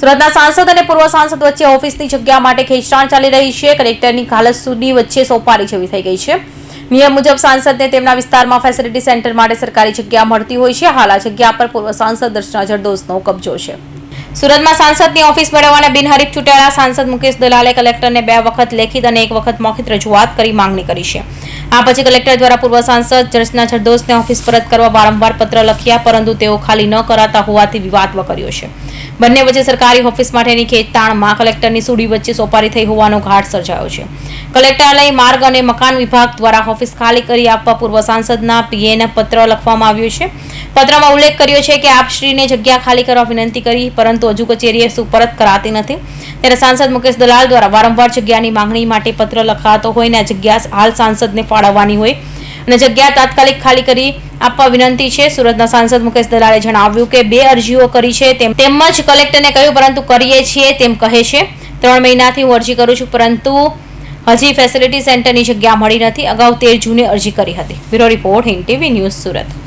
સુરતના સાંસદ અને પૂર્વ સાંસદ વચ્ચે ઓફિસની જગ્યા માટે ખેંચતાણ ચાલી રહી છે. કલેક્ટરની ખાલસુદી વચ્ચે સોપારી જેવી થઈ ગઈ છે. નિયમ મુજબ સાંસદને તેમના વિસ્તારમાં ફેસિલિટી સેન્ટર માટે સરકારી જગ્યા મળતી હોય છે. હાલ આ જગ્યા પર પૂર્વ સાંસદ દર્શના જરદોસનો કબજો છે. સુરતમાં સાંસદની ઓફિસ મેળવવાના બિનહરીફ ચૂંટાયેલા સાંસદ મુકેશ દલાલે કલેક્ટરને બે વખત લેખિત અને એક વખત મૌખિત રજૂઆત કરી માંગણી કરી છે. આ પછી કલેક્ટર દ્વારા પૂર્વ સાંસદ જર્જના જરદોસને ઓફિસ પરત કરવા વારંવાર પત્ર લખ્યા, પરંતુ તેઓ ખાલી ન કરાતા હોવાથી વિવાદ વકર્યો છે. બંને વચ્ચે સરકારી ઓફિસ માટેની ખેંચતાણમાં કલેક્ટરની સુડી વચ્ચે સોપારી થઈ હોવાનો ઘાટ સર્જાયો છે. કલેક્ટરાલય માર્ગ અને મકાન વિભાગ દ્વારા ઓફિસ ખાલી કરી આપવા પૂર્વ સાંસદના પીએને પત્ર લખવામાં આવ્યો છે. પત્રમાં ઉલ્લેખ કર્યો છે કે આપશ્રીને જગ્યા ખાલી કરવા વિનંતી કરી, પરંતુ હજુ કચેરીએ સુપરત કરાતી નથી. ત્યારે સાંસદ મુકેશ દલાલ દ્વારા વારંવાર જગ્યાની માંગણી માટે પત્ર લખાતો હોય ને જગ્યા હાલ સાંસદને ફાળવવાની હોય. અને જગ્યા તાત્કાલિક ખાલી કરી આપવા વિનંતી છે. સુરતના સાંસદ મુકેશ દલાલે જણાવ્યું કે બે અરજીઓ કરી છે. તેમ તેમજ કલેક્ટરને કહ્યું, પરંતુ કરીએ છીએ તેમ કહે છે. ત્રણ મહિનાથી હું અરજી કરું છું, પરંતુ હજી ફેસિલિટી સેન્ટરની જગ્યા મળી નથી. અગાઉ તેર જૂને અરજી કરી હતી. Bureau report, Hind TV news Surat.